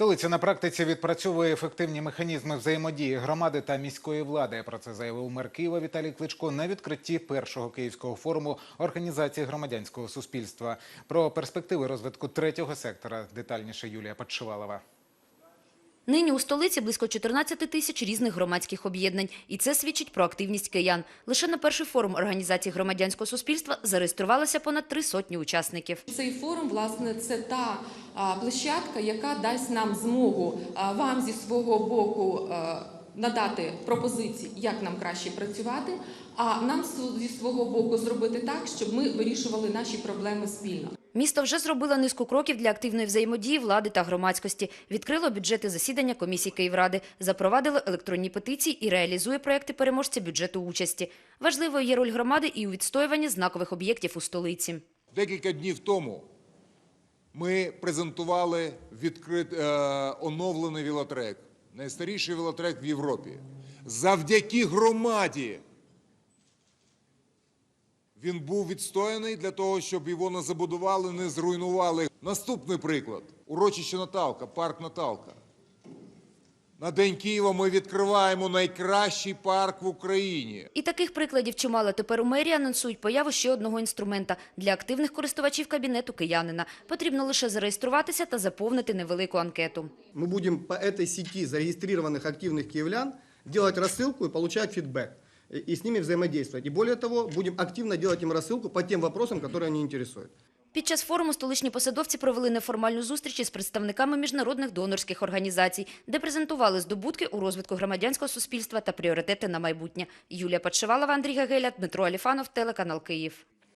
Столиця на практиці відпрацьовує ефективні механізми взаємодії громади та міської влади. Про це заявив мер Києва Віталій Кличко на відкритті першого київського форуму організації громадянського суспільства. Про перспективи розвитку третього сектора детальніше Юлія Подшивалова. Нині у столиці близько 14 тисяч різних громадських об'єднань. І це свідчить про активність киян. Лише на перший форум організації громадянського суспільства зареєструвалося понад три сотні учасників. Цей форум, власне, це та площадка, яка дасть нам змогу вам зі свого боку надати пропозиції, як нам краще працювати, а нам зі свого боку зробити так, щоб ми вирішували наші проблеми спільно. Місто вже зробило низку кроків для активної взаємодії влади та громадськості. Відкрило бюджети засідання комісії Київради, запровадило електронні петиції і реалізує проекти переможця бюджету участі. Важливою є роль громади і у відстоюванні знакових об'єктів у столиці. Декілька днів тому ми презентували відкрит, е, оновлений велотрек, найстаріший велотрек в Європі. Завдяки громаді він був відстояний для того, щоб його не забудували, не зруйнували. Наступний приклад урочище Наталка, парк Наталка. На День Києва ми відкриваємо найкращий парк в Україні. І таких прикладів чимало. Тепер у мерії анонсують появу ще одного інструмента для активних користувачів кабінету киянина. Потрібно лише зареєструватися та заповнити невелику анкету. Мы будем по этой сети зарегистрированных активных киевлян делать рассылку и получать фидбэк. И с ними взаимодействовать. И более того, будем активно делать им рассылку по тем вопросам, которые они интересуют. Під час форуму столичні посадовці провели неформальну зустріч із представниками міжнародних донорських організацій, де презентували здобутки у розвитку громадянського суспільства та пріоритети на майбутнє. Юлія Подшивалова, Андрій Гагеля, Дмитро Аліфанов, телеканал Київ.